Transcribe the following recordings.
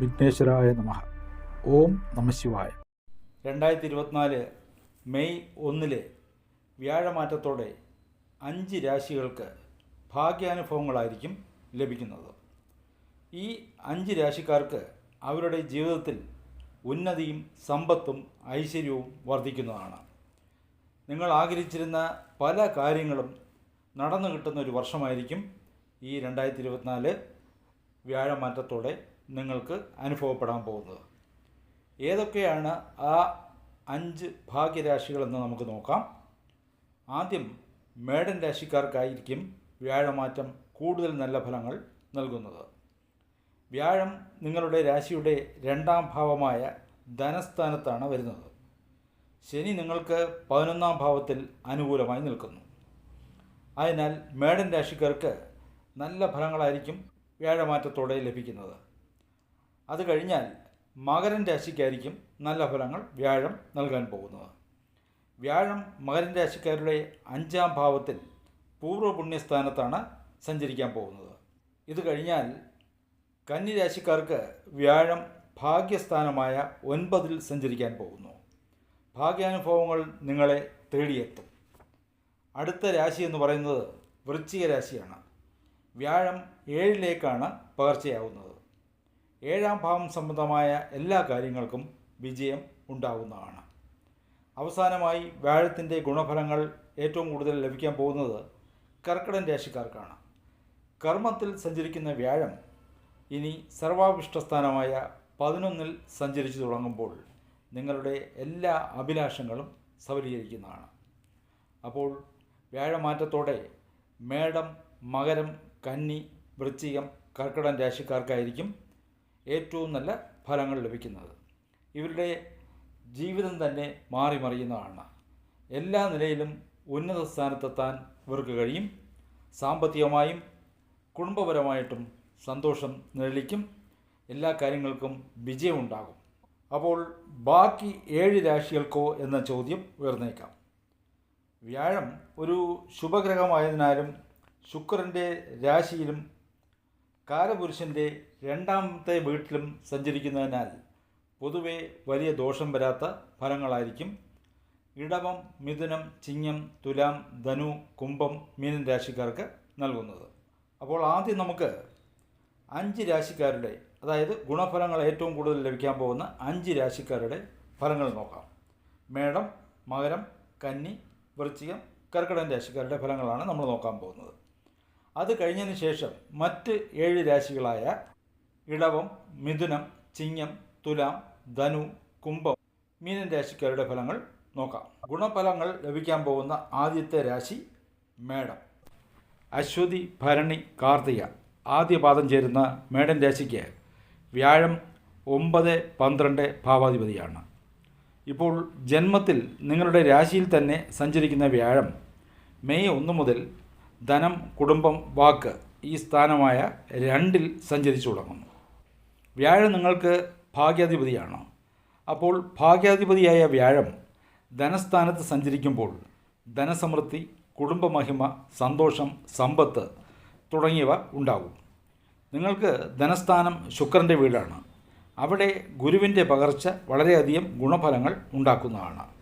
വിഘ്നേശ്വരായ നമ. ഓം നമശിവായ രണ്ടായിരത്തി ഇരുപത്തിനാല് മെയ് ഒന്നിലെ വ്യാഴമാറ്റത്തോടെ അഞ്ച് രാശികൾക്ക് ഭാഗ്യാനുഭവങ്ങളായിരിക്കും ലഭിക്കുന്നത്. ഈ അഞ്ച് രാശിക്കാർക്ക് അവരുടെ ജീവിതത്തിൽ ഉന്നതിയും സമ്പത്തും ഐശ്വര്യവും വർദ്ധിക്കുന്നതാണ്. നിങ്ങൾ ആഗ്രഹിച്ചിരുന്ന പല കാര്യങ്ങളും നടന്നു കിട്ടുന്ന ഒരു വർഷമായിരിക്കും ഈ രണ്ടായിരത്തി ഇരുപത്തിനാല് വ്യാഴമാറ്റത്തോടെ നിങ്ങൾക്ക് അനുഭവപ്പെടാൻ പോകുന്നത്. ഏതൊക്കെയാണ് ആ അഞ്ച് ഭാഗ്യരാശികളെന്ന് നമുക്ക് നോക്കാം. ആദ്യം മേടൻ രാശിക്കാർക്കായിരിക്കും വ്യാഴമാറ്റം കൂടുതൽ നല്ല ഫലങ്ങൾ നൽകുന്നത്. വ്യാഴം നിങ്ങളുടെ രാശിയുടെ രണ്ടാം ഭാവമായ ധനസ്ഥാനത്താണ് വരുന്നത്. ശനി നിങ്ങൾക്ക് പതിനൊന്നാം ഭാവത്തിൽ അനുകൂലമായി നിൽക്കുന്നു. അതിനാൽ മേടൻ രാശിക്കാർക്ക് നല്ല ഫലങ്ങളായിരിക്കും വ്യാഴമാറ്റത്തോടെ ലഭിക്കുന്നത്. അത് കഴിഞ്ഞാൽ മകരൻ രാശിക്കായിരിക്കും നല്ല ഫലങ്ങൾ വ്യാഴം നൽകാൻ പോകുന്നത്. വ്യാഴം മകരൻ രാശിക്കാരുടെ അഞ്ചാം ഭാവത്തിൽ പൂർവ പുണ്യസ്ഥാനത്താണ് സഞ്ചരിക്കാൻ പോകുന്നത്. ഇത് കഴിഞ്ഞാൽ കന്നി രാശിക്കാർക്ക് വ്യാഴം ഭാഗ്യസ്ഥാനമായ ഒൻപതിൽ സഞ്ചരിക്കാൻ പോകുന്നു. ഭാഗ്യാനുഭവങ്ങൾ നിങ്ങളെ തേടിയെത്തും. അടുത്ത രാശി എന്ന് പറയുന്നത് വൃശ്ചിക രാശിയാണ്. വ്യാഴം ഏഴിലേക്കാണ് പകർച്ചയാവുന്നത്. ഏഴാം ഭാവം സംബന്ധമായ എല്ലാ കാര്യങ്ങൾക്കും വിജയം ഉണ്ടാകുന്നതാണ് അവസാനമായി വ്യാഴത്തിന്റെ ഗുണഫലങ്ങൾ ഏറ്റവും കൂടുതൽ ലഭിക്കാൻ പോകുന്നത് കർക്കിടൻ രാശിക്കാർക്കാണ്. കർമ്മത്തിൽ സഞ്ചരിക്കുന്ന വ്യാഴം ഇനി സർവാഭിഷ്ടസ്ഥാനമായ പതിനൊന്നിൽ സഞ്ചരിച്ചു തുടങ്ങുമ്പോൾ നിങ്ങളുടെ എല്ലാ അഭിലാഷങ്ങളും സഫലീകരിക്കുന്നതാണ്. അപ്പോൾ വ്യാഴമാറ്റത്തോടെ മേടം മകരം കന്നി വൃശ്ചികം കർക്കിടൻ രാശിക്കാർക്കായിരിക്കും ഏറ്റവും നല്ല ഫലങ്ങൾ ലഭിക്കുന്നത്. ഇവരുടെ ജീവിതം തന്നെ മാറി മറിയുന്നതാണ്. എല്ലാ നിലയിലും ഉന്നത സ്ഥാനത്തെത്താൻ ഇവർക്ക് കഴിയും. സാമ്പത്തികമായും കുടുംബപരമായിട്ടും സന്തോഷം നിഴലിക്കും എല്ലാ കാര്യങ്ങൾക്കും വിജയമുണ്ടാകും. അപ്പോൾ ബാക്കി ഏഴ് രാശികൾക്കോ എന്ന ചോദ്യം ഉയർന്നേക്കാം. വ്യാഴം ഒരു ശുഭഗ്രഹമായതിനാലും ശുക്രന്റെ രാശിയിലും കാലപുരുഷന്റെ രണ്ടാമത്തെ വീട്ടിലും സഞ്ചരിക്കുന്നതിനാൽ പൊതുവെ വലിയ ദോഷം വരാത്ത ഫലങ്ങളായിരിക്കും. ഇടവം മിഥുനം ചിങ്ങം തുലാം ധനു കുംഭം മീനൻ രാശിക്കാർക്ക് നൽകുന്നത്. അപ്പോൾ ആദ്യം നമുക്ക് അഞ്ച് രാശിക്കാരുടെ അതായത് ഗുണഫലങ്ങൾ ഏറ്റവും കൂടുതൽ ലഭിക്കാൻ പോകുന്ന അഞ്ച് രാശിക്കാരുടെ ഫലങ്ങൾ നോക്കാം. മേടം മകരം കന്നി വൃശ്ചികം കർക്കിടൻ രാശിക്കാരുടെ ഫലങ്ങളാണ് നമ്മൾ നോക്കാൻ പോകുന്നത്. അത് കഴിഞ്ഞതിന് ശേഷം മറ്റ് ഏഴ് രാശികളായ ഇടവം മിഥുനം ചിങ്ങം തുലാം ധനു കുംഭം മീനൻ രാശിക്കാരുടെ ഫലങ്ങൾ നോക്കാം. ഗുണഫലങ്ങൾ ലഭിക്കാൻ പോകുന്ന ആദ്യത്തെ രാശി മേടം. അശ്വതി ഭരണി കാർത്തിക ആദ്യ പാദം ചേരുന്ന മേടൻ രാശിക്ക് വ്യാഴം ഒമ്പത് പന്ത്രണ്ട് ഭാവാധിപതിയാണ്. ഇപ്പോൾ ജന്മത്തിൽ നിങ്ങളുടെ രാശിയിൽ തന്നെ സഞ്ചരിക്കുന്ന വ്യാഴം മെയ് ഒന്ന് മുതൽ ധനം കുടുംബം വാക്ക് ഈ സ്ഥാനമായ രണ്ടിൽ സഞ്ചരിച്ചു തുടങ്ങുന്നു. വ്യാഴം നിങ്ങൾക്ക് ഭാഗ്യാധിപതിയാണ്. അപ്പോൾ ഭാഗ്യാധിപതിയായ വ്യാഴം ധനസ്ഥാനത്ത് സഞ്ചരിക്കുമ്പോൾ ധനസമൃദ്ധി കുടുംബമഹിമ സന്തോഷം സമ്പത്ത് തുടങ്ങിയവ ഉണ്ടാകും. നിങ്ങൾക്ക് ധനസ്ഥാനം ശുക്രന്റെ വീടാണ്. അവിടെ ഗുരുവിന്റെ പകർച്ച വളരെയധികം ഗുണഫലങ്ങൾ ഉണ്ടാക്കുന്നതാണ്.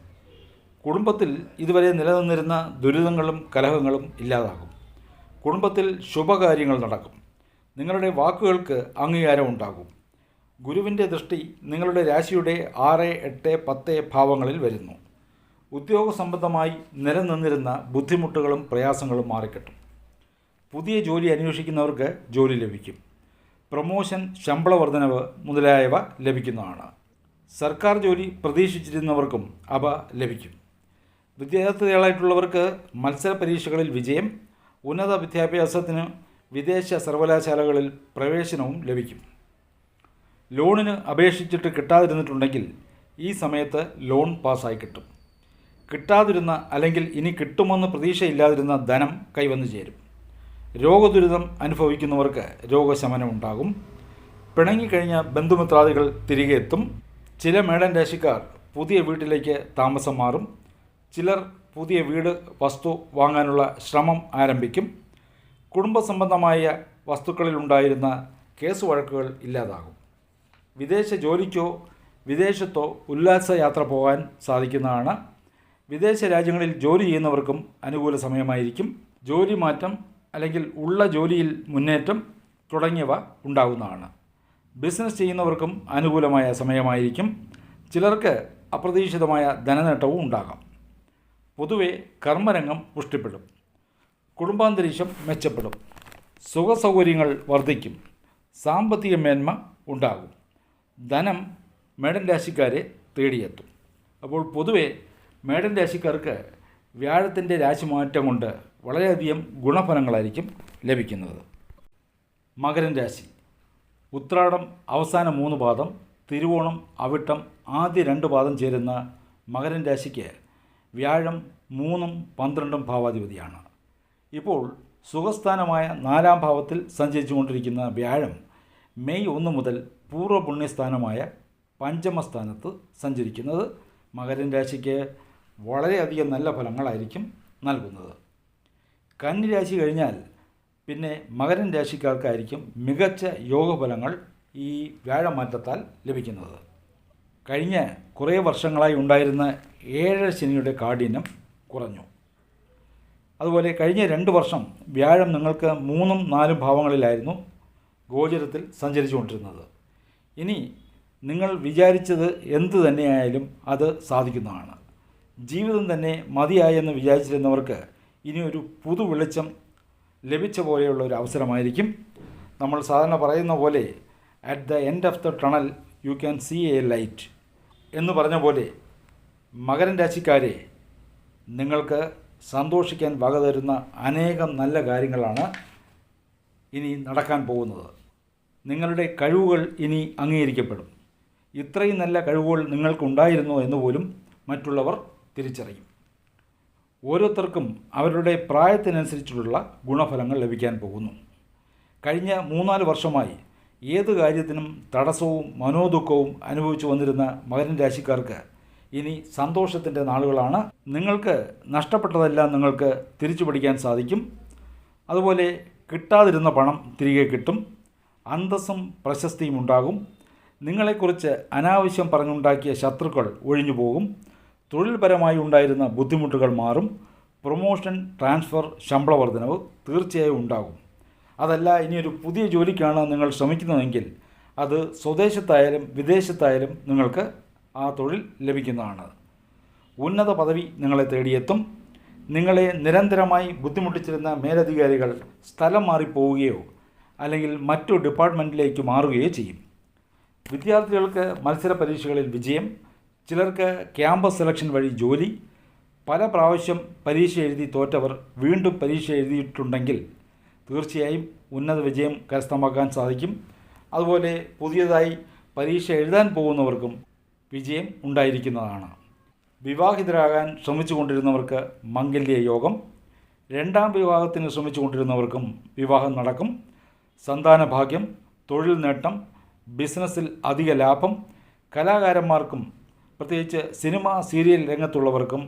കുടുംബത്തിൽ ഇതുവരെ നിലനിന്നിരുന്ന ദുരിതങ്ങളും കലഹങ്ങളും ഇല്ലാതാകും. കുടുംബത്തിൽ ശുഭകാര്യങ്ങൾ നടക്കും. നിങ്ങളുടെ വാക്കുകൾക്ക് അംഗീകാരം ഉണ്ടാകും. ഗുരുവിന്റെ ദൃഷ്ടി നിങ്ങളുടെ രാശിയുടെ ആറ് എട്ട് പത്ത് ഭാവങ്ങളിൽ വരുന്നു. ഉദ്യോഗ സംബന്ധമായി നിലനിന്നിരുന്ന ബുദ്ധിമുട്ടുകളും പ്രയാസങ്ങളും മാറിക്കിട്ടും. പുതിയ ജോലി അന്വേഷിക്കുന്നവർക്ക് ജോലി ലഭിക്കും. പ്രൊമോഷൻ ശമ്പള വർധനവ് മുതലായവ ലഭിക്കുന്നതാണ്. സർക്കാർ ജോലി പ്രതീക്ഷിച്ചിരുന്നവർക്കും അവ ലഭിക്കും. വിദ്യാർത്ഥികളായിട്ടുള്ളവർക്ക് മത്സര പരീക്ഷകളിൽ വിജയം ഉന്നത വിദ്യാഭ്യാസത്തിന് വിദേശ സർവകലാശാലകളിൽ പ്രവേശനവും ലഭിക്കും. ലോണിന് അപേക്ഷിച്ചിട്ട് കിട്ടാതിരുന്നിട്ടുണ്ടെങ്കിൽ ഈ സമയത്ത് ലോൺ പാസ്സായി കിട്ടും. കിട്ടാതിരുന്ന അല്ലെങ്കിൽ ഇനി കിട്ടുമെന്ന് പ്രതീക്ഷയില്ലാതിരുന്ന ധനം കൈവന്നു ചേരും. രോഗദുരിതം അനുഭവിക്കുന്നവർക്ക് രോഗശമനം ഉണ്ടാകും. പിണങ്ങിക്കഴിഞ്ഞ ബന്ധുമിത്രാദികൾ തിരികെ എത്തും. ചില മേടൻ രാശിക്കാർ പുതിയ വീട്ടിലേക്ക് താമസം മാറും. ചിലർ പുതിയ വീട് വസ്തു വാങ്ങാനുള്ള ശ്രമം ആരംഭിക്കും. കുടുംബ സംബന്ധമായ വസ്തുക്കളിൽ ഉണ്ടായിരുന്ന കേസ് വഴക്കുകൾ ഇല്ലാതാകും. വിദേശ ജോലിക്കോ വിദേശത്തോ ഉല്ലാസ യാത്ര പോകാൻ സാധിക്കുന്നതാണ്. വിദേശ രാജ്യങ്ങളിൽ ജോലി ചെയ്യുന്നവർക്കും അനുകൂല സമയമായിരിക്കും. ജോലി മാറ്റം അല്ലെങ്കിൽ ഉള്ള ജോലിയിൽ മുന്നേറ്റം തുടങ്ങിയവ ഉണ്ടാകുന്നതാണ്. ബിസിനസ് ചെയ്യുന്നവർക്കും അനുകൂലമായ സമയമായിരിക്കും. ചിലർക്ക് അപ്രതീക്ഷിതമായ ധനനേട്ടവും ഉണ്ടാകാം. പൊതുവെ കർമ്മരംഗം പുഷ്ടിപ്പെടും. കുടുംബാന്തരീക്ഷം മെച്ചപ്പെടും. സുഖസൗകര്യങ്ങൾ വർദ്ധിക്കും. സാമ്പത്തിക മേന്മ ഉണ്ടാകും. ധനം മേടൻ രാശിക്കാരെ തേടിയെത്തും. അപ്പോൾ പൊതുവെ മേടൻ രാശിക്കാർക്ക് വ്യാഴത്തിന്റെ രാശിമാറ്റം കൊണ്ട് വളരെയധികം ഗുണഫലങ്ങളായിരിക്കും ലഭിക്കുന്നത്. മകരൻ രാശി. ഉത്രാടം അവസാന മൂന്ന് പാദം തിരുവോണം അവിട്ടം ആദ്യ രണ്ട് പാദം ചേരുന്ന മകരൻ രാശിക്ക് വ്യാഴം മൂന്നും പന്ത്രണ്ടും ഭാവാധിപതിയാണ്. ഇപ്പോൾ സുഖസ്ഥാനമായ നാലാം ഭാവത്തിൽ സഞ്ചരിച്ചുകൊണ്ടിരിക്കുന്ന വ്യാഴം മെയ് ഒന്ന് മുതൽ പൂർവ പുണ്യസ്ഥാനമായ പഞ്ചമസ്ഥാനത്ത് സഞ്ചരിക്കുന്നത് മകരൻ രാശിക്ക് വളരെയധികം നല്ല ഫലങ്ങളായിരിക്കും നൽകുന്നത്. കന്നി രാശി കഴിഞ്ഞാൽ പിന്നെ മകരൻ രാശിക്കാർക്കായിരിക്കും മികച്ച യോഗഫലങ്ങൾ ഈ വ്യാഴമാറ്റത്താൽ ലഭിക്കുന്നത്. കഴിഞ്ഞ കുറേ വർഷങ്ങളായി ഉണ്ടായിരുന്ന ഏഴര ശനിയുടെ കാഠിന്യം കുറഞ്ഞു. അതുപോലെ കഴിഞ്ഞ രണ്ട് വർഷം വ്യാഴം നിങ്ങൾക്ക് മൂന്നും നാലും ഭാവങ്ങളിലായിരുന്നു ഗോചരത്തിൽ സഞ്ചരിച്ചുകൊണ്ടിരുന്നത്. ഇനി നിങ്ങൾ വിചാരിച്ചത് എന്ത് തന്നെയായാലും അത് സാധിക്കുന്നതാണ്. ജീവിതം തന്നെ മതിയായെന്ന് വിചാരിച്ചിരുന്നവർക്ക് ഇനി ഒരു പുതു വെളിച്ചം ലഭിച്ച പോലെയുള്ള ഒരു അവസരമായിരിക്കും. നമ്മൾ സാധാരണ പറയുന്ന പോലെ at the end of the tunnel you can see a light എന്ന് പറഞ്ഞ പോലെ മകരൻ രാശിക്കാരെ നിങ്ങൾക്ക് സന്തോഷിക്കാൻ വക തരുന്ന അനേകം നല്ല കാര്യങ്ങളാണ് ഇനി നടക്കാൻ പോകുന്നത്. നിങ്ങളുടെ കഴിവുകൾ ഇനി അംഗീകരിക്കപ്പെടും. ഇത്രയും നല്ല കഴിവുകൾ നിങ്ങൾക്കുണ്ടായിരുന്നോ എന്ന് പോലും മറ്റുള്ളവർ തിരിച്ചറിയും. ഓരോരുത്തർക്കും അവരുടെ പ്രായത്തിനനുസരിച്ചുള്ള ഗുണഫലങ്ങൾ ലഭിക്കാൻ പോകുന്നു. കഴിഞ്ഞ മൂന്നാൽ വർഷമായി ഏത് കാര്യത്തിനും തടസ്സവും മനോദുഃഖവും അനുഭവിച്ചു വന്നിരുന്ന മകരൻ രാശിക്കാർക്ക് ഇനി സന്തോഷത്തിന്റെ നാളുകളാണ്. നിങ്ങൾക്ക് നഷ്ടപ്പെട്ടതെല്ലാം നിങ്ങൾക്ക് തിരിച്ചു പിടിക്കാൻ സാധിക്കും. അതുപോലെ കിട്ടാതിരുന്ന പണം തിരികെ കിട്ടും. അന്തസ്സും പ്രശസ്തിയും ഉണ്ടാകും. നിങ്ങളെക്കുറിച്ച് അനാവശ്യം പറഞ്ഞുണ്ടാക്കിയ ശത്രുക്കൾ ഒഴിഞ്ഞു പോകും. തൊഴിൽപരമായി ഉണ്ടായിരുന്ന ബുദ്ധിമുട്ടുകൾ മാറും. പ്രൊമോഷൻ ട്രാൻസ്ഫർ ശമ്പള വർധനവ് തീർച്ചയായും ഉണ്ടാകും. അതല്ല ഇനിയൊരു പുതിയ ജോലിക്കാണ് നിങ്ങൾ ശ്രമിക്കുന്നതെങ്കിൽ അത് സ്വദേശത്തായാലും വിദേശത്തായാലും നിങ്ങൾക്ക് ആ തൊഴിൽ ലഭിക്കുന്നതാണ്. ഉന്നത പദവി നിങ്ങളെ തേടിയെത്തും. നിങ്ങളെ നിരന്തരമായി ബുദ്ധിമുട്ടിച്ചിരുന്ന മേലധികാരികൾ സ്ഥലം മാറിപ്പോവുകയോ അല്ലെങ്കിൽ മറ്റു ഡിപ്പാർട്ട്മെന്റിലേക്ക് മാറുകയോ ചെയ്യും. വിദ്യാർത്ഥികൾക്ക് മത്സര പരീക്ഷകളിൽ വിജയം ചിലർക്ക് ക്യാമ്പസ് സെലക്ഷൻ വഴി ജോലി പല പ്രാവശ്യം പരീക്ഷ എഴുതി തോറ്റവർ വീണ്ടും പരീക്ഷ എഴുതിയിട്ടുണ്ടെങ്കിൽ തീർച്ചയായും ഉന്നത വിജയം കരസ്ഥമാക്കാൻ സാധിക്കും. അതുപോലെ പുതിയതായി പരീക്ഷ എഴുതാൻ പോകുന്നവർക്കും വിജയം ഉണ്ടായിരിക്കുന്നതാണ്. വിവാഹിതരാകാൻ ശ്രമിച്ചുകൊണ്ടിരുന്നവർക്ക് മംഗല്യ യോഗം രണ്ടാം വിവാഹത്തിന് ശ്രമിച്ചു ശ്രമിച്ചുകൊണ്ടിരുന്നവർക്കും വിവാഹം നടക്കും. സന്താന ഭാഗ്യം തൊഴിൽ നേട്ടം ബിസിനസ്സിൽ അധിക ലാഭം കലാകാരന്മാർക്കും പ്രത്യേകിച്ച് സിനിമ സീരിയൽ രംഗത്തുള്ളവർക്കും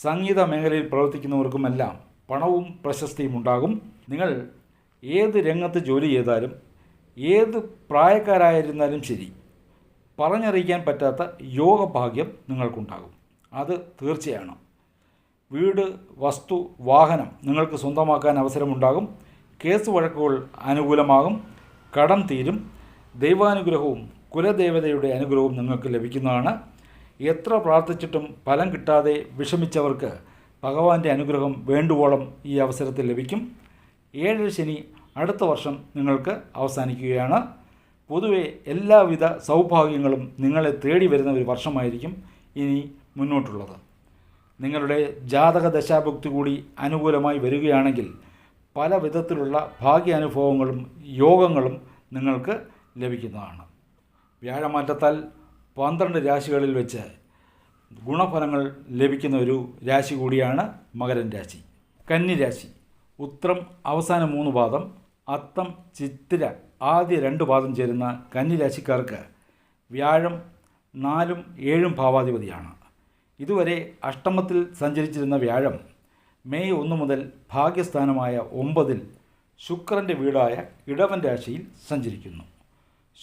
സംഗീത മേഖലയിൽ പ്രവർത്തിക്കുന്നവർക്കുമെല്ലാം പണവും പ്രശസ്തിയും ഉണ്ടാകും. നിങ്ങൾ ഏത് രംഗത്ത് ജോലി ചെയ്താലും ഏത് പ്രായക്കാരായിരുന്നാലും ശരി പറഞ്ഞറിയിക്കാൻ പറ്റാത്ത യോഗഭാഗ്യം നിങ്ങൾക്കുണ്ടാകും. അത് തീർച്ചയാണ്. വീട് വസ്തു വാഹനം നിങ്ങൾക്ക് സ്വന്തമാക്കാൻ അവസരമുണ്ടാകും. കേസ് വഴക്കുകൾ അനുകൂലമാകും. കടം തീരും. ദൈവാനുഗ്രഹവും കുലദേവതയുടെ അനുഗ്രഹവും നിങ്ങൾക്ക് ലഭിക്കുന്നതാണ്. എത്ര പ്രാർത്ഥിച്ചിട്ടും ഫലം കിട്ടാതെ വിഷമിച്ചവർക്ക് ഭഗവാന്റെ അനുഗ്രഹം വേണ്ടുവോളം ഈ അവസരത്തിൽ ലഭിക്കും. ഏഴര ശനി അടുത്ത വർഷം നിങ്ങൾക്ക് അവസാനിക്കുകയാണ്. പൊതുവെ എല്ലാവിധ സൗഭാഗ്യങ്ങളും നിങ്ങളെ തേടി വരുന്ന ഒരു വർഷമായിരിക്കും ഇനി മുന്നോട്ടുള്ളത്. നിങ്ങളുടെ ജാതക ദശാഭുക്തി കൂടി അനുകൂലമായി വരികയാണെങ്കിൽ പല വിധത്തിലുള്ള ഭാഗ്യാനുഭവങ്ങളും യോഗങ്ങളും നിങ്ങൾക്ക് ലഭിക്കുന്നതാണ്. വ്യാഴമാറ്റത്താൽ പന്ത്രണ്ട് രാശികളിൽ വെച്ച് ഗുണഫലങ്ങൾ ലഭിക്കുന്ന ഒരു രാശി കൂടിയാണ് മകരൻ രാശി. കന്നി രാശി. ഉത്രം അവസാന മൂന്ന് പാദം അത്തം ചിത്തിര ആദ്യ രണ്ട് പാദം ചേരുന്ന കന്നി രാശിക്കാർക്ക് വ്യാഴം നാലും ഏഴും ഭാവാധിപതിയാണ്. ഇതുവരെ അഷ്ടമത്തിൽ സഞ്ചരിച്ചിരുന്ന വ്യാഴം മെയ് ഒന്ന് മുതൽ ഭാഗ്യസ്ഥാനമായ ഒമ്പതിൽ ശുക്രന്റെ വീടായ ഇടവൻ രാശിയിൽ സഞ്ചരിക്കുന്നു.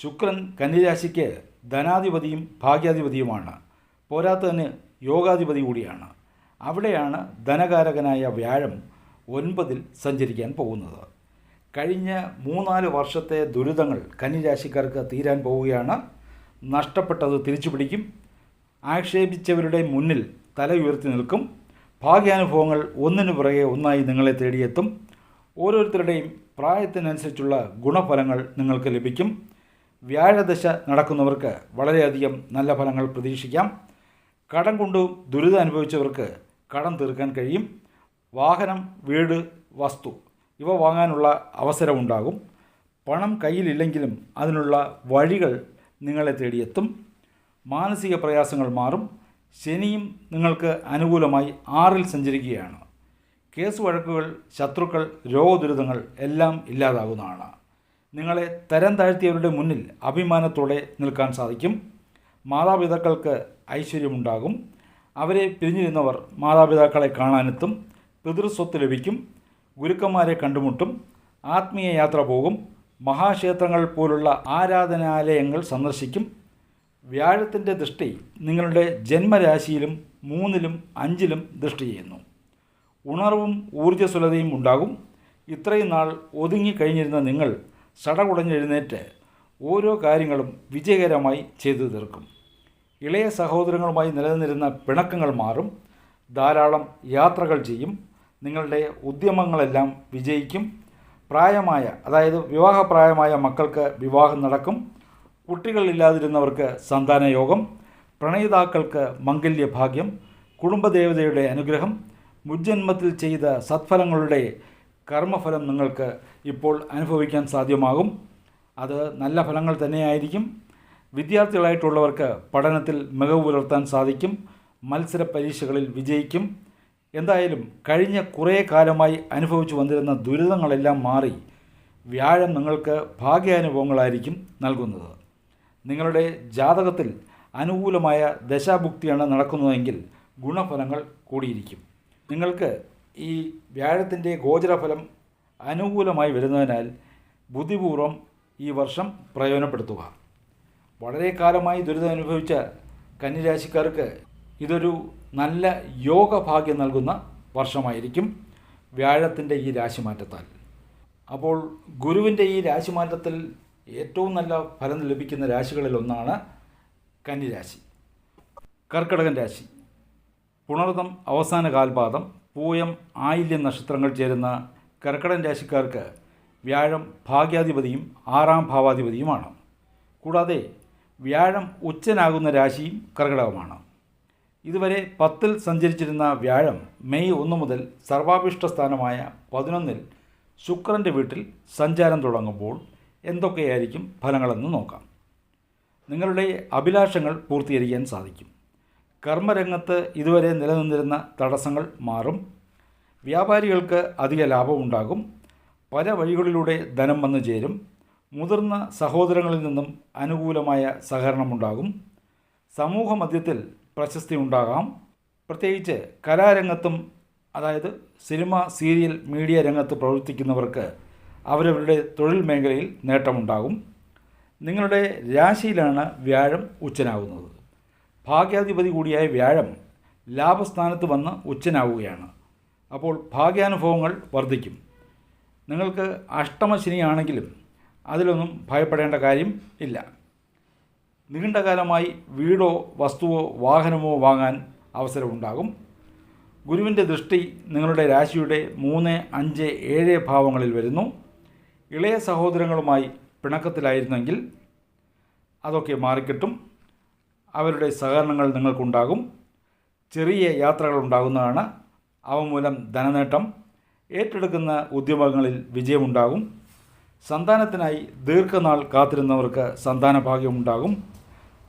ശുക്രൻ കന്നിരാശിക്ക് ധനാധിപതിയും ഭാഗ്യാധിപതിയുമാണ്. പോരാത്തതിന് യോഗാധിപതി കൂടിയാണ്. അവിടെയാണ് ധനകാരകനായ വ്യാഴം ഒൻപതിൽ സഞ്ചരിക്കാൻ പോകുന്നത്. കഴിഞ്ഞ മൂന്നാൽ വർഷത്തെ ദുരിതങ്ങൾ കന്നിരാശിക്കാർക്ക് തീരാൻ പോവുകയാണ്. നഷ്ടപ്പെട്ടത് തിരിച്ചു പിടിക്കും. ആക്ഷേപിച്ചവരുടെ മുന്നിൽ തല ഉയർത്തി നിൽക്കും. ഭാഗ്യാനുഭവങ്ങൾ ഒന്നിനു പുറകെ ഒന്നായി നിങ്ങളെ തേടിയെത്തും. ഓരോരുത്തരുടെയും പ്രായത്തിനനുസരിച്ചുള്ള ഗുണഫലങ്ങൾ നിങ്ങൾക്ക് ലഭിക്കും. വ്യാഴദശ നടക്കുന്നവർക്ക് വളരെയധികം നല്ല ഫലങ്ങൾ പ്രതീക്ഷിക്കാം. കടം കൊണ്ടു ദുരിതം അനുഭവിച്ചവർക്ക് കടം തീർക്കാൻ കഴിയും. വാഹനം വീട് വസ്തു ഇവ വാങ്ങാനുള്ള അവസരമുണ്ടാകും. പണം കയ്യിലില്ലെങ്കിലും അതിനുള്ള വഴികൾ നിങ്ങളെ തേടിയെത്തും. മാനസിക പ്രയാസങ്ങൾ മാറും. ശനിയും നിങ്ങൾക്ക് അനുകൂലമായി ആറിൽ സഞ്ചരിക്കുകയാണ്. കേസ് വഴക്കുകൾ ശത്രുക്കൾ രോഗദുരിതങ്ങൾ എല്ലാം ഇല്ലാതാകുന്നതാണ്. നിങ്ങളെ തരം താഴ്ത്തിയവരുടെ മുന്നിൽ അഭിമാനത്തോടെ നിൽക്കാൻ സാധിക്കും. മാതാപിതാക്കൾക്ക് ഐശ്വര്യമുണ്ടാകും. അവരെ പിരിഞ്ഞിരുന്നവർ മാതാപിതാക്കളെ കാണാനെത്തും. പിതൃസ്വത്ത് ലഭിക്കും ഗുരുക്കന്മാരെ കണ്ടുമുട്ടും ആത്മീയ യാത്ര പോകും മഹാക്ഷേത്രങ്ങൾ പോലുള്ള ആരാധനാലയങ്ങൾ സന്ദർശിക്കും. വ്യാഴത്തിന്റെ ദൃഷ്ടി നിങ്ങളുടെ ജന്മരാശിയിലും മൂന്നിലും അഞ്ചിലും ദൃഷ്ടി ചെയ്യുന്നു. ഉണർവും ഊർജസ്വലതയും ഉണ്ടാകും. ഇത്രയും നാൾ ഒതുങ്ങിക്കഴിഞ്ഞിരുന്ന നിങ്ങൾ സടകുടഞ്ഞെഴുന്നേറ്റ് ഓരോ കാര്യങ്ങളും വിജയകരമായി ചെയ്തു തീർക്കും. ഇളയ സഹോദരങ്ങളുമായി നിലനിന്നിരുന്ന പിണക്കങ്ങൾ മാറും. ധാരാളം യാത്രകൾ ചെയ്യും. നിങ്ങളുടെ ഉദ്യമങ്ങളെല്ലാം വിജയിക്കും. പ്രായമായ അതായത് വിവാഹപ്രായമായ മക്കൾക്ക് വിവാഹം നടക്കും. കുട്ടികളില്ലാതിരുന്നവർക്ക് സന്താനയോഗം. പ്രണയിതാക്കൾക്ക് മംഗല്യഭാഗ്യം. കുടുംബദേവതയുടെ അനുഗ്രഹം. മുജ്ജന്മത്തിൽ ചെയ്ത സത്ഫലങ്ങളുടെ കർമ്മഫലം നിങ്ങൾക്ക് ഇപ്പോൾ അനുഭവിക്കാൻ സാധ്യമാകും. അത് നല്ല ഫലങ്ങൾ തന്നെയായിരിക്കും. വിദ്യാർത്ഥികളായിട്ടുള്ളവർക്ക് പഠനത്തിൽ മികവ് പുലർത്താൻ സാധിക്കും. മത്സര പരീക്ഷകളിൽ വിജയിക്കും. എന്തായാലും കഴിഞ്ഞ കുറേ കാലമായി അനുഭവിച്ചു വന്നിരുന്ന ദുരിതങ്ങളെല്ലാം മാറി വ്യാഴം നിങ്ങൾക്ക് ഭാഗ്യാനുഭവങ്ങളായിരിക്കും നൽകുന്നത്. നിങ്ങളുടെ ജാതകത്തിൽ അനുകൂലമായ ദശാഭുക്തിയാണ് നടക്കുന്നതെങ്കിൽ ഗുണഫലങ്ങൾ കൂടിയിരിക്കും. നിങ്ങൾക്ക് ഈ വ്യാഴത്തിന്റെ ഗോചരഫലം അനുകൂലമായി വരുന്നതിനാൽ ബുദ്ധിപൂർവം ഈ വർഷം പ്രയോജനപ്പെടുത്തുക. വളരെ കാലമായി ദുരിതം അനുഭവിച്ച കന്നിരാശിക്കാർക്ക് ഇതൊരു നല്ല യോഗഭാഗ്യം നൽകുന്ന വർഷമായിരിക്കും വ്യാഴത്തിന്റെ ഈ രാശിമാറ്റത്താൽ. അപ്പോൾ ഗുരുവിന്റെ ഈ രാശിമാറ്റത്തിൽ ഏറ്റവും നല്ല ഫലം ലഭിക്കുന്ന രാശികളിൽ ഒന്നാണ് കന്നിരാശി. കർക്കിടകൻ രാശി. പുണർതം അവസാന കാൽപാദം പൂയം ആയില്യം നക്ഷത്രങ്ങൾ ചേരുന്ന കർക്കിടൻ രാശിക്കാർക്ക് വ്യാഴം ഭാഗ്യാധിപതിയും ആറാം ഭാവാധിപതിയുമാണ്. കൂടാതെ വ്യാഴം ഉച്ചനാകുന്ന രാശിയും കർക്കിടകമാണ്. ഇതുവരെ പത്തിൽ സഞ്ചരിച്ചിരുന്ന വ്യാഴം മെയ് ഒന്ന് മുതൽ സർവാഭിഷ്ട സ്ഥാനമായ പതിനൊന്നിൽ ശുക്രന്റെ വീട്ടിൽ സഞ്ചാരം തുടങ്ങുമ്പോൾ എന്തൊക്കെയായിരിക്കും ഫലങ്ങളെന്ന് നോക്കാം. നിങ്ങളുടെ അഭിലാഷങ്ങൾ പൂർത്തീകരിക്കാൻ സാധിക്കും. കർമ്മരംഗത്ത് ഇതുവരെ നിലനിന്നിരുന്ന തടസ്സങ്ങൾ മാറും. വ്യാപാരികൾക്ക് അധിക ലാഭമുണ്ടാകും പല വഴികളിലൂടെ ധനം വന്നു ചേരും. മുതിർന്ന സഹോദരങ്ങളിൽ നിന്നും അനുകൂലമായ സഹകരണമുണ്ടാകും സമൂഹ മധ്യത്തിൽ പ്രശസ്തി ഉണ്ടാകാം പ്രത്യേകിച്ച് കലാരംഗത്തും അതായത് സിനിമ സീരിയൽ മീഡിയ രംഗത്ത് പ്രവർത്തിക്കുന്നവർക്ക് അവരവരുടെ തൊഴിൽ മേഖലയിൽ നേട്ടമുണ്ടാകും. നിങ്ങളുടെ രാശിയിലാണ് വ്യാഴം ഉച്ചനാകുന്നത്. ഭാഗ്യാധിപതി കൂടിയായ വ്യാഴം ലാഭസ്ഥാനത്ത് വന്ന് ഉച്ചനാവുകയാണ്. അപ്പോൾ ഭാഗ്യാനുഭവങ്ങൾ വർദ്ധിക്കും. നിങ്ങൾക്ക് അഷ്ടമശനിയാണെങ്കിലും അതിലൊന്നും ഭയപ്പെടേണ്ട കാര്യം ഇല്ല. നീണ്ടകാലമായി വീടോ വസ്തുവോ വാഹനമോ വാങ്ങാൻ അവസരമുണ്ടാകും. ഗുരുവിന്റെ ദൃഷ്ടി നിങ്ങളുടെ രാശിയുടെ മൂന്ന് അഞ്ച് ഏഴ് ഭാവങ്ങളിൽ വരുന്നു. ഇളയ സഹോദരങ്ങളുമായി പിണക്കത്തിലായിരുന്നെങ്കിൽ അതൊക്കെ മാറിക്കിട്ടും. അവരുടെ സഹകരണങ്ങൾ നിങ്ങൾക്കുണ്ടാകും. ചെറിയ യാത്രകൾ ഉണ്ടാകുന്നതാണ്. അവ മൂലം ധനനേട്ടം. ഏറ്റെടുക്കുന്ന ഉദ്യമങ്ങളിൽ വിജയമുണ്ടാകും. സന്താനത്തിനായി ദീർഘനാൾ കാത്തിരുന്നവർക്ക് സന്താന ഭാഗ്യമുണ്ടാകും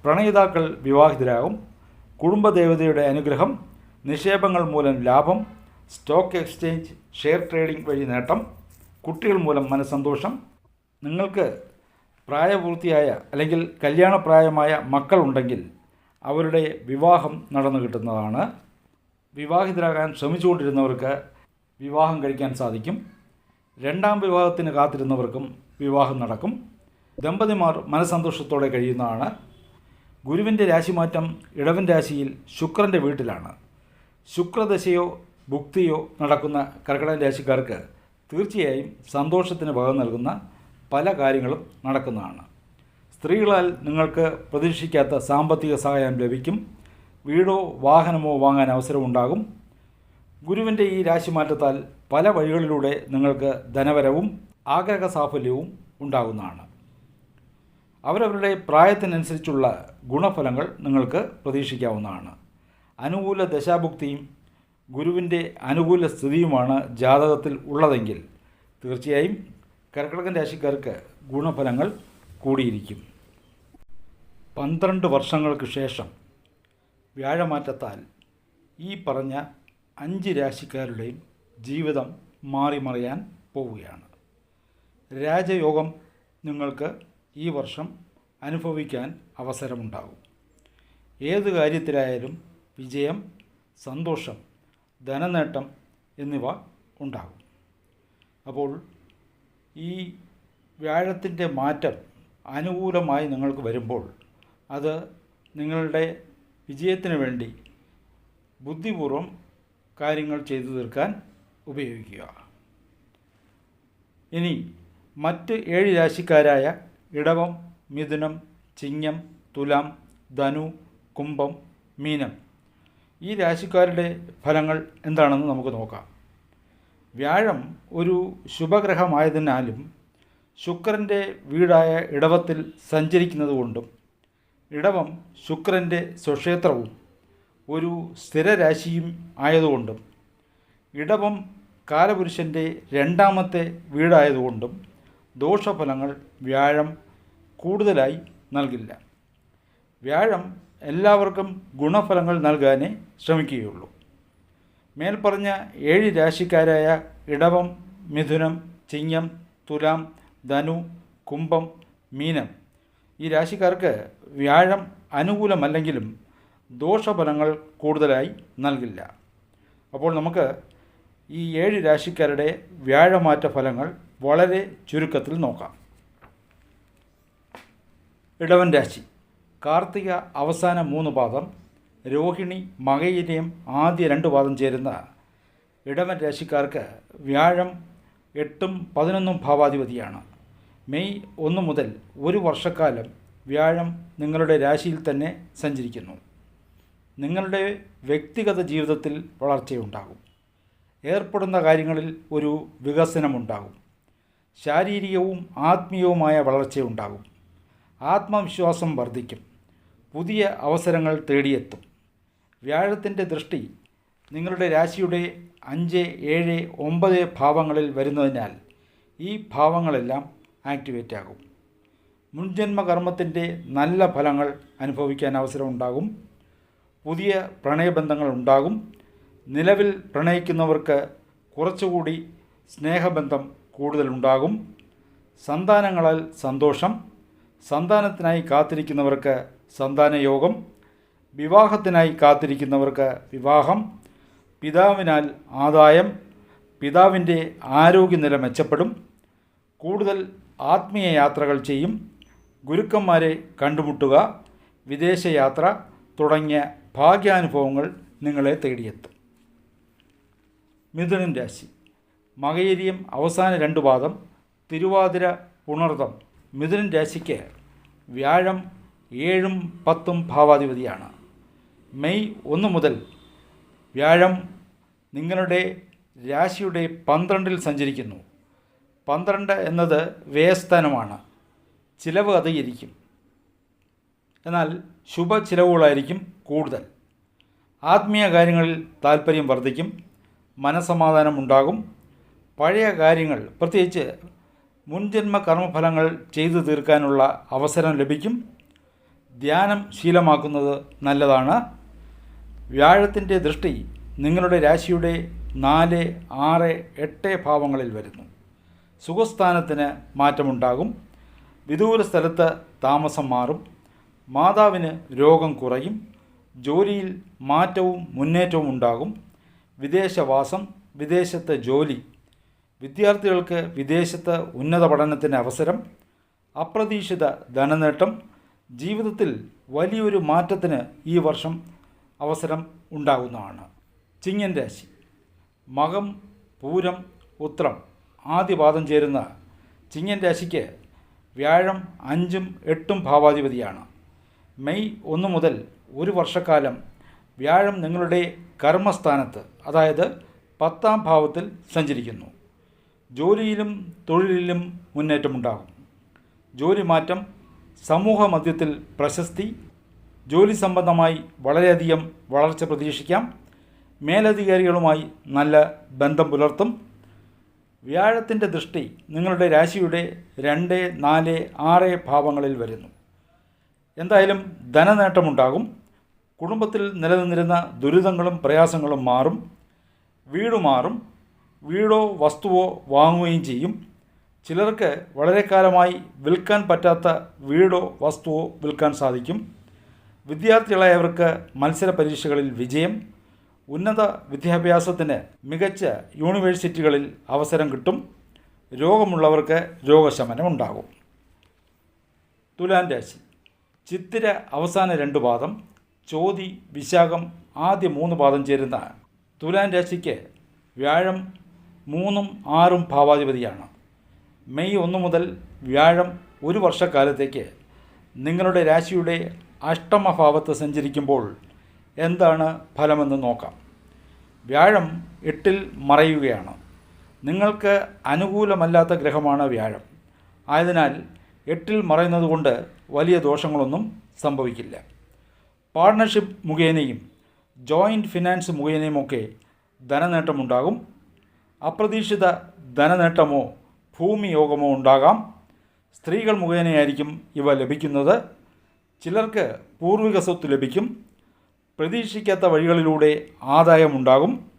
പ്രണയിതാക്കൾ വിവാഹിതരാകും. കുടുംബദേവതയുടെ അനുഗ്രഹം നിക്ഷേപങ്ങൾ മൂലം ലാഭം സ്റ്റോക്ക് എക്സ്ചേഞ്ച് ഷെയർ ട്രേഡിംഗ് വഴി നേട്ടം കുട്ടികൾ മൂലം മനസ്സന്തോഷം നിങ്ങൾക്ക് പ്രായപൂർത്തിയായ അല്ലെങ്കിൽ കല്യാണപ്രായമായ മക്കളുണ്ടെങ്കിൽ അവരുടെ വിവാഹം നടന്നു കിട്ടുന്നതാണ്. വിവാഹിതരാകാൻ ശ്രമിച്ചുകൊണ്ടിരുന്നവർക്ക് വിവാഹം കഴിക്കാൻ സാധിക്കും. രണ്ടാം വിവാഹത്തിന് കാത്തിരുന്നവർക്കും വിവാഹം നടക്കും. ദമ്പതിമാർ മനസ്സന്തോഷത്തോടെ കഴിയുന്നതാണ്. ഗുരുവിന്റെ രാശിമാറ്റം ഇടവൻ രാശിയിൽ ശുക്രന്റെ വീട്ടിലാണ്. ശുക്രദശയോ ഭുക്തിയോ നടക്കുന്ന കർക്കിടക രാശിക്കാർക്ക് തീർച്ചയായും സന്തോഷത്തിന് വക നൽകുന്ന പല കാര്യങ്ങളും നടക്കുന്നതാണ്. സ്ത്രീകളാൽ നിങ്ങൾക്ക് പ്രതീക്ഷിക്കാത്ത സാമ്പത്തിക സഹായം ലഭിക്കും. വീടോ വാഹനമോ വാങ്ങാൻ അവസരമുണ്ടാകും. ഗുരുവിന്റെ ഈ രാശിമാറ്റത്താൽ പല വഴികളിലൂടെ നിങ്ങൾക്ക് ധനവരവും ആഗ്രഹ സാഫല്യവും ഉണ്ടാകുന്നതാണ്. അവരവരുടെ പ്രായത്തിനനുസരിച്ചുള്ള ഗുണഫലങ്ങൾ നിങ്ങൾക്ക് പ്രതീക്ഷിക്കാവുന്നതാണ്. അനുകൂല ദശാഭുക്തിയും ഗുരുവിന്റെ അനുകൂല സ്ഥിതിയുമാണ് ജാതകത്തിൽ ഉള്ളതെങ്കിൽ തീർച്ചയായും കർക്കിടകൻ രാശിക്കാർക്ക് ഗുണഫലങ്ങൾ കൂടിയിരിക്കും. പന്ത്രണ്ട് വർഷങ്ങൾക്ക് ശേഷം വ്യാഴമാറ്റത്താൽ ഈ പറഞ്ഞ അഞ്ച് രാശിക്കാരുടെയും ജീവിതം മാറി മറിയാൻ പോവുകയാണ്. രാജയോഗം നിങ്ങൾക്ക് ഈ വർഷം അനുഭവിക്കാൻ അവസരമുണ്ടാകും. ഏത് കാര്യത്തിലായാലും വിജയം സന്തോഷം ധനനേട്ടം എന്നിവ ഉണ്ടാകും. അപ്പോൾ ഈ വ്യാഴത്തിന്റെ മാറ്റം അനുകൂലമായി നിങ്ങൾക്ക് വരുമ്പോൾ അത് നിങ്ങളുടെ വിജയത്തിന് വേണ്ടി ബുദ്ധിപൂർവം കാര്യങ്ങൾ ചെയ്തു തീർക്കാൻ ഉപയോഗിക്കുക. ഇനി മറ്റ് ഏഴ് രാശിക്കാരായ ഇടവം മിഥുനം ചിങ്ങം തുലാം ധനു കുംഭം മീനം. ഈ രാശിക്കാരുടെ ഫലങ്ങൾ എന്താണെന്ന് നമുക്ക് നോക്കാം. വ്യാഴം ഒരു ശുഭഗ്രഹമായതിനാലും ശുക്രന്റെ വീടായ ഇടവത്തിൽ സഞ്ചരിക്കുന്നതുകൊണ്ടും ഇടവം ശുക്രന്റെ സ്വക്ഷേത്രവും ഒരു സ്ഥിരരാശിയും ആയതുകൊണ്ടും ഇടവം കാലപുരുഷന്റെ രണ്ടാമത്തെ വീടായതുകൊണ്ടും ദോഷഫലങ്ങൾ വ്യാഴം കൂടുതലായി നൽകില്ല. വ്യാഴം എല്ലാവർക്കും ഗുണഫലങ്ങൾ നൽകാനേ ശ്രമിക്കുകയുള്ളൂ. മേൽപ്പറഞ്ഞ ഏഴ് രാശിക്കാരായ ഇടവം മിഥുനം ചിങ്ങം തുലാം ധനു കുംഭം മീനം ഈ രാശിക്കാർക്ക് വ്യാഴം അനുകൂലമല്ലെങ്കിലും ദോഷഫലങ്ങൾ കൂടുതലായി നൽകില്ല. അപ്പോൾ നമുക്ക് ഈ ഏഴ് രാശിക്കാരുടെ വ്യാഴമാറ്റ ഫലങ്ങൾ വളരെ ചുരുക്കത്തിൽ നോക്കാം. ഇടവൻ രാശി. കാർത്തിക അവസാന മൂന്ന് പാദം രോഹിണി മകയിലെയും ആദ്യ രണ്ട് പാദം ചേരുന്ന ഇടവൻ രാശിക്കാർക്ക് വ്യാഴം എട്ടും പതിനൊന്നും ഭാവാധിപതിയാണ്. മെയ് ഒന്ന് മുതൽ ഒരു വർഷക്കാലം വ്യാഴം നിങ്ങളുടെ രാശിയിൽ തന്നെ സഞ്ചരിക്കുന്നു. നിങ്ങളുടെ വ്യക്തിഗത ജീവിതത്തിൽ വളർച്ചയുണ്ടാകും. ഏർപ്പെടുന്ന കാര്യങ്ങളിൽ ഒരു വികസനമുണ്ടാകും. ശാരീരികവും ആത്മീയവുമായ വളർച്ചയുണ്ടാകും. ആത്മവിശ്വാസം വർദ്ധിക്കും. പുതിയ അവസരങ്ങൾ തേടിയെത്തും. വ്യാഴത്തിന്റെ ദൃഷ്ടി നിങ്ങളുടെ രാശിയുടെ അഞ്ച് ഏഴ് ഒമ്പത് ഭാവങ്ങളിൽ വരുന്നതിനാൽ ഈ ഭാവങ്ങളെല്ലാം ആക്ടിവേറ്റ് ആകും. മുൻജന്മകർമ്മത്തിന്റെ നല്ല ഫലങ്ങൾ അനുഭവിക്കാൻ അവസരമുണ്ടാകും. പുതിയ പ്രണയബന്ധങ്ങൾ ഉണ്ടാകും. നിലവിൽ പ്രണയിക്കുന്നവർക്ക് കുറച്ചുകൂടി സ്നേഹബന്ധം കൂടുതലുണ്ടാകും. സന്താനങ്ങളാൽ സന്തോഷം. സന്താനത്തിനായി കാത്തിരിക്കുന്നവർക്ക് സന്താനയോഗം. വിവാഹത്തിനായി കാത്തിരിക്കുന്നവർക്ക് വിവാഹം. പിതാവിനാൽ ആദായം. പിതാവിന്റെ ആരോഗ്യനില മെച്ചപ്പെടും. കൂടുതൽ ആത്മീയ യാത്രകൾ ചെയ്യും. ഗുരുക്കന്മാരെ കണ്ടുമുട്ടുക. വിദേശയാത്ര തുടങ്ങിയ ഭാഗ്യാനുഭവങ്ങൾ നിങ്ങളെ തേടിയെത്തും. മിഥുനൻ രാശി. മകയിരിയം അവസാന രണ്ട് പാദം തിരുവാതിര പുണർതം മിഥുനൻ രാശിക്ക് വ്യാഴം ഏഴും പത്തും ഭാവാധിപതിയാണ്. മെയ് ഒന്ന് മുതൽ വ്യാഴം നിങ്ങളുടെ രാശിയുടെ പന്ത്രണ്ടിൽ സഞ്ചരിക്കുന്നു. പന്ത്രണ്ട് എന്നത് വ്യയസ്ഥാനമാണ്. ചിലവ് അധികരിക്കും. എന്നാൽ ശുഭ ചിലവുകളായിരിക്കും കൂടുതൽ. ആത്മീയ കാര്യങ്ങളിൽ താൽപ്പര്യം വർദ്ധിക്കും. മനസമാധാനം ഉണ്ടാകും. പഴയ കാര്യങ്ങൾ പ്രത്യേകിച്ച് മുൻജന്മ കർമ്മഫലങ്ങൾ ചെയ്തു തീർക്കാനുള്ള അവസരം ലഭിക്കും. ധ്യാനം ശീലമാക്കുന്നത് നല്ലതാണ്. വ്യാഴത്തിന്റെ ദൃഷ്ടി നിങ്ങളുടെ രാശിയുടെ നാല് ആറ് എട്ട് ഭാവങ്ങളിൽ വരുന്നു. സുഖസ്ഥാനത്തിന് മാറ്റമുണ്ടാകും. വിദൂര സ്ഥലത്ത് താമസം മാറും. മാതാവിന് രോഗം കുറയും. ജോലിയിൽ മാറ്റവും മുന്നേറ്റവും ഉണ്ടാകും. വിദേശവാസം വിദേശത്തെ ജോലി വിദ്യാർത്ഥികൾക്ക് വിദേശത്ത് ഉന്നത പഠനത്തിന് അവസരം അപ്രതീക്ഷിത ധനനേട്ടം ജീവിതത്തിൽ വലിയൊരു മാറ്റത്തിന് ഈ വർഷം അവസരം ഉണ്ടാകുന്നതാണ് ചിങ്ങൻ രാശി. മകം പൂരം ഉത്രം ആദ്യപാദം ചേരുന്ന ചിങ്ങൻ രാശിക്ക് വ്യാഴം അഞ്ചും എട്ടും ഭാവാധിപതിയാണ്. മെയ് ഒന്ന് മുതൽ ഒരു വർഷക്കാലം വ്യാഴം നിങ്ങളുടെ കർമ്മസ്ഥാനത്ത് അതായത് പത്താം ഭാവത്തിൽ സഞ്ചരിക്കുന്നു. ജോലിയിലും തൊഴിലിലും മുന്നേറ്റമുണ്ടാകും. ജോലി മാറ്റം സമൂഹ മധ്യത്തിൽ പ്രശസ്തി ജോലി സംബന്ധമായി വളരെയധികം വളർച്ച പ്രതീക്ഷിക്കാം. മേലധികാരികളുമായി നല്ല ബന്ധം പുലർത്തും. വ്യാഴത്തിന്റെ ദൃഷ്ടി നിങ്ങളുടെ രാശിയുടെ രണ്ട് നാല് ആറ് ഭാവങ്ങളിൽ വരുന്നു. എന്തായാലും ധനനേട്ടമുണ്ടാകും. കുടുംബത്തിൽ നിലനിന്നിരുന്ന ദുരിതങ്ങളും പ്രയാസങ്ങളും മാറും. വീട് മാറും വീടോ വസ്തുവോ വാങ്ങുകയും ചെയ്യും. ചിലർക്ക് വളരെ കാലമായി വിൽക്കാൻ പറ്റാത്ത വീടോ വസ്തുവോ വിൽക്കാൻ സാധിക്കും. വിദ്യാർത്ഥികളായവർക്ക് മത്സര പരീക്ഷകളിൽ വിജയം. ഉന്നത വിദ്യാഭ്യാസത്തിന് മികച്ച യൂണിവേഴ്സിറ്റികളിൽ അവസരം കിട്ടും. രോഗമുള്ളവർക്ക് രോഗശമനം ഉണ്ടാകും. തുലാൻ രാശി. ചിത്തിര അവസാന രണ്ട് പാദം ചോതി വിശാഖം ആദ്യ മൂന്ന് പാദം ചേരുന്ന തുലാൻ രാശിക്ക് വ്യാഴം മൂന്നും ആറും ഭാവാധിപതിയാണ്. മെയ് ഒന്ന് മുതൽ വ്യാഴം ഒരു വർഷക്കാലത്തേക്ക് നിങ്ങളുടെ രാശിയുടെ അഷ്ടമഭാവത്ത് സഞ്ചരിക്കുമ്പോൾ എന്താണ് ഫലമെന്ന് നോക്കാം. വ്യാഴം എട്ടിൽ മറയുകയാണ്. നിങ്ങൾക്ക് അനുകൂലമല്ലാത്ത ഗ്രഹമാണ് വ്യാഴം. ആയതിനാൽ എട്ടിൽ മറയുന്നതുകൊണ്ട് വലിയ ദോഷങ്ങളൊന്നും സംഭവിക്കില്ല. പാർട്ണർഷിപ്പ് മുഖേനയും ജോയിന്റ് ഫിനാൻസ് മുഖേനയുമൊക്കെ ധനനേട്ടമുണ്ടാകും. അപ്രതീക്ഷിത ധനനേട്ടമോ ഭൂമിയോഗമോ ഉണ്ടാകാം. സ്ത്രീകൾ മുഖേനയായിരിക്കും ഇവ ലഭിക്കുന്നത്. ചിലർക്ക് പൂർവിക സ്വത്ത് ലഭിക്കും. പ്രതീക്ഷിക്കാത്ത വഴികളിലൂടെ ആദായമുണ്ടാകും.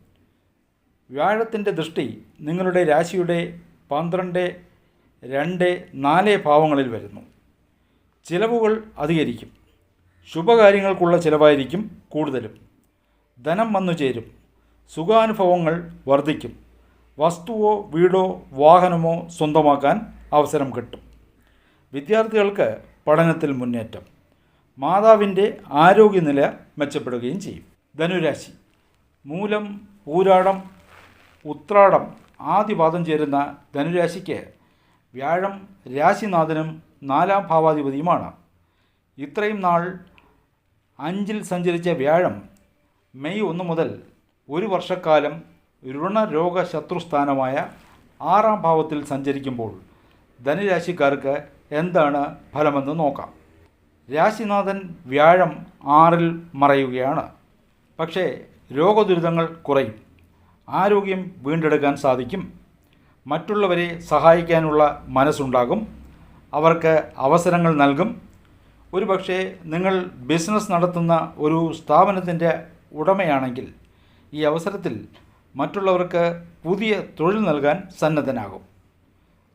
വ്യാഴത്തിന്റെ ദൃഷ്ടി നിങ്ങളുടെ രാശിയുടെ പന്ത്രണ്ട് രണ്ട് നാല് ഭാവങ്ങളിൽ വരുന്നു. ചിലവുകൾ അധികരിക്കും. ശുഭകാര്യങ്ങൾക്കുള്ള ചിലവായിരിക്കും കൂടുതലും. ധനം വന്നു ചേരും. സുഖാനുഭവങ്ങൾ വർദ്ധിക്കും. വസ്തുവോ വീടോ വാഹനമോ സ്വന്തമാക്കാൻ അവസരം കിട്ടും. വിദ്യാർത്ഥികൾക്ക് പഠനത്തിൽ മുന്നേറ്റം. മാതാവിന്റെ ആരോഗ്യനില മെച്ചപ്പെടുകയും ചെയ്യും. ധനുരാശി. മൂലം പൂരാടം ഉത്രാടം ആദ്യപാദം ചേരുന്ന ധനുരാശിക്ക് വ്യാഴം രാശിനാഥനും നാലാം ഭാവാധിപതിയുമാണ്. ഇത്രയും നാൾ അഞ്ചിൽ സഞ്ചരിച്ച വ്യാഴം മെയ് ഒന്ന് മുതൽ ഒരു വർഷക്കാലം ഋണരോഗ ശത്രുസ്ഥാനമായ ആറാം ഭാവത്തിൽ സഞ്ചരിക്കുമ്പോൾ ധനുരാശിക്കാർക്ക് എന്താണ് ഫലമെന്ന് നോക്കാം. രാശിനാഥൻ വ്യാഴം ആറിൽ മറയുകയാണ്. പക്ഷേ രോഗദുരിതങ്ങൾ കുറയും. ആരോഗ്യം വീണ്ടെടുക്കാൻ സാധിക്കും. മറ്റുള്ളവരെ സഹായിക്കാനുള്ള മനസ്സുണ്ടാകും. അവർക്ക് അവസരങ്ങൾ നൽകും. ഒരുപക്ഷെ നിങ്ങൾ ബിസിനസ് നടത്തുന്ന ഒരു സ്ഥാപനത്തിന്റെ ഉടമയാണെങ്കിൽ ഈ അവസരത്തിൽ മറ്റുള്ളവർക്ക് പുതിയ തൊഴിൽ നൽകാൻ സന്നദ്ധനാകും.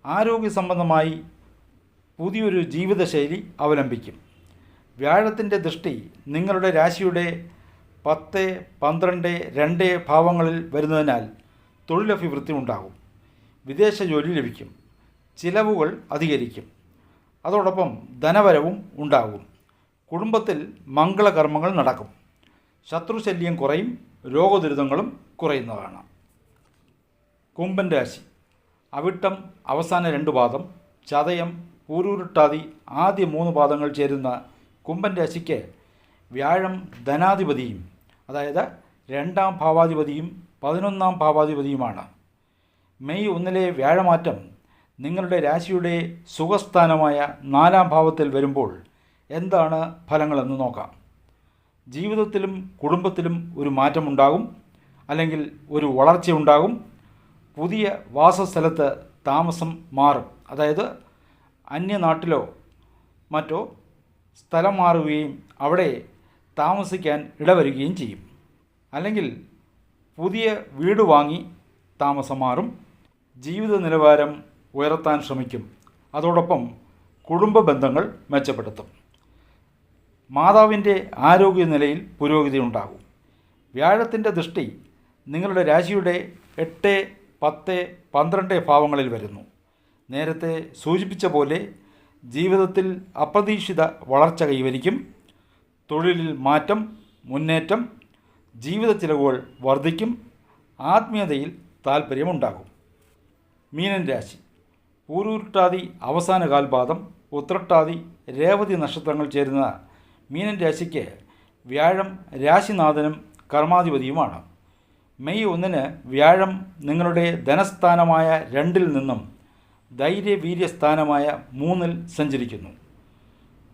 ആരോഗ്യ സംബന്ധമായി പുതിയൊരു ജീവിതശൈലി അവലംബിക്കും. വ്യാഴത്തിന്റെ ദൃഷ്ടി നിങ്ങളുടെ രാശിയുടെ പത്ത് പന്ത്രണ്ട് രണ്ട് ഭാവങ്ങളിൽ വരുന്നതിനാൽ തൊഴിലഭിവൃദ്ധി ഉണ്ടാകും. വിദേശ ജോലി ലഭിക്കും. ചിലവുകൾ അധികരിക്കും. അതോടൊപ്പം ധനവരവും ഉണ്ടാകും. കുടുംബത്തിൽ മംഗളകർമ്മങ്ങൾ നടക്കും. ശത്രുശല്യം കുറയും രോഗദുരിതങ്ങളും കുറയുന്നതാണ്. കുംഭൻ രാശി. അവിട്ടം അവസാന രണ്ട് പാദം. ചതയം പൂരൂരുട്ടാതി ആദ്യ മൂന്ന് പാദങ്ങൾ ചേരുന്ന കുംഭൻ രാശിക്ക് വ്യാഴം ധനാധിപതിയും അതായത് രണ്ടാം ഭാവാധിപതിയും പതിനൊന്നാം ഭാവാധിപതിയുമാണ്. മെയ് ഒന്നിലെ വ്യാഴമാറ്റം നിങ്ങളുടെ രാശിയുടെ സുഖസ്ഥാനമായ നാലാം ഭാവത്തിൽ വരുമ്പോൾ എന്താണ് ഫലങ്ങളെന്ന് നോക്കാം. ജീവിതത്തിലും കുടുംബത്തിലും ഒരു മാറ്റമുണ്ടാകും. അല്ലെങ്കിൽ ഒരു വളർച്ചയുണ്ടാകും. പുതിയ വാസസ്ഥലത്ത് താമസം മാറും. അതായത് അന്യനാട്ടിലോ മറ്റോ സ്ഥലം മാറുകയും അവിടെ താമസിക്കാൻ ഇടവരുകയും ചെയ്യും. അല്ലെങ്കിൽ പുതിയ വീട് വാങ്ങി താമസം മാറും. ജീവിത നിലവാരം ഉയർത്താൻ ശ്രമിക്കും. അതോടൊപ്പം കുടുംബ ബന്ധങ്ങൾ മെച്ചപ്പെടുത്തും. മാതാവിന്റെ ആരോഗ്യനിലയിൽ പുരോഗതി ഉണ്ടാകും. വ്യാഴത്തിന്റെ ദൃഷ്ടി നിങ്ങളുടെ രാശിയുടെ എട്ട് പത്ത് പന്ത്രണ്ട് ഭാവങ്ങളിൽ വരുന്നു. നേരത്തെ സൂചിപ്പിച്ച പോലെ ജീവിതത്തിൽ അപ്രതീക്ഷിത വളർച്ച കൈവരിക്കും. തൊഴിലിൽ മാറ്റം മുന്നേറ്റം ജീവിത ചിലവുകൾ വർദ്ധിക്കും. ആത്മീയതയിൽ താൽപ്പര്യമുണ്ടാകും മീനൻ രാശി. പൂരൂരുട്ടാതി അവസാന കാൽപാദം ഉത്രട്ടാതി രേവതി നക്ഷത്രങ്ങൾ ചേരുന്ന മീനൻ രാശിക്ക് വ്യാഴം രാശിനാഥനും കർമാധിപതിയുമാണ്. മെയ് ഒന്നിന് വ്യാഴം നിങ്ങളുടെ ധനസ്ഥാനമായ രണ്ടിൽ നിന്നും ധൈര്യവീര്യസ്ഥാനമായ മൂന്നിൽ സഞ്ചരിക്കുന്നു.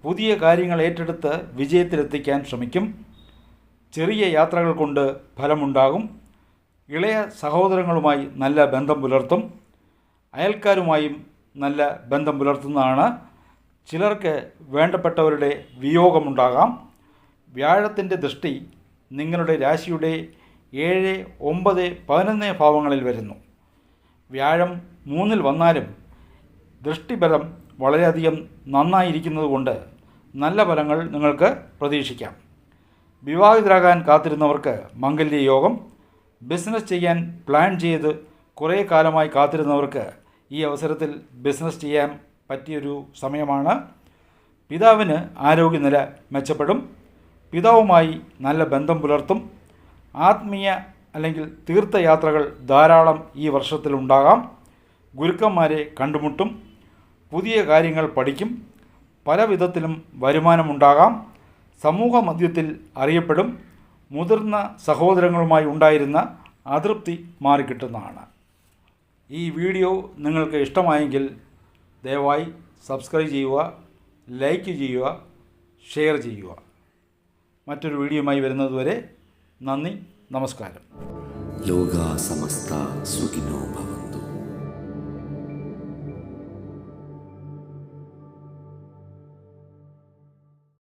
പുതിയ കാര്യങ്ങൾ ഏറ്റെടുത്ത് വിജയത്തിലെത്തിക്കാൻ ശ്രമിക്കും. ചെറിയ യാത്രകൾ കൊണ്ട് ഫലമുണ്ടാകും. ഇളയ സഹോദരങ്ങളുമായി നല്ല ബന്ധം പുലർത്തും. അയൽക്കാരുമായും നല്ല ബന്ധം പുലർത്തുന്നതാണ് ചിലർക്ക് വേണ്ടപ്പെട്ടവരുടെ വിയോഗമുണ്ടാകാം. വ്യാഴത്തിന്റെ ദൃഷ്ടി നിങ്ങളുടെ രാശിയുടെ ഏഴ് ഒമ്പത് പതിനൊന്ന് ഭാവങ്ങളിൽ വരുന്നു. വ്യാഴം മൂന്നിൽ വന്നാലും ദൃഷ്ടിബലം വളരെയധികം നന്നായിരിക്കുന്നതുകൊണ്ട് നല്ല ഫലങ്ങൾ നിങ്ങൾക്ക് പ്രതീക്ഷിക്കാം. വിവാഹിതരാകാൻ കാത്തിരുന്നവർക്ക് മംഗല്യ യോഗം. ബിസിനസ് ചെയ്യാൻ പ്ലാൻ ചെയ്ത് കുറേ കാലമായി കാത്തിരുന്നവർക്ക് ഈ അവസരത്തിൽ ബിസിനസ് ചെയ്യാൻ പറ്റിയൊരു സമയമാണ്. പിതാവിന് ആരോഗ്യനില മെച്ചപ്പെടും. പിതാവുമായി നല്ല ബന്ധം പുലർത്തും. ആത്മീയ അല്ലെങ്കിൽ തീർത്ഥയാത്രകൾ ധാരാളം ഈ വർഷത്തിലുണ്ടാകാം ഗുരുക്കന്മാരെ കണ്ടുമുട്ടും. പുതിയ കാര്യങ്ങൾ പഠിക്കും. പല വിധത്തിലും വരുമാനമുണ്ടാകാം സമൂഹ മധ്യത്തിൽ അറിയപ്പെടും. മുതിർന്ന സഹോദരങ്ങളുമായി ഉണ്ടായിരുന്ന അതൃപ്തി മാറിക്കിട്ടുന്നതാണ്. ഈ വീഡിയോ നിങ്ങൾക്ക് ഇഷ്ടമായെങ്കിൽ ദയവായി സബ്സ്ക്രൈബ് ചെയ്യുക ലൈക്ക് ചെയ്യുക ഷെയർ ചെയ്യുക. മറ്റൊരു വീഡിയോയുമായി വരുന്നതുവരെ നന്ദി നമസ്കാരം. ലോകാസമസ്ത സമസ്ത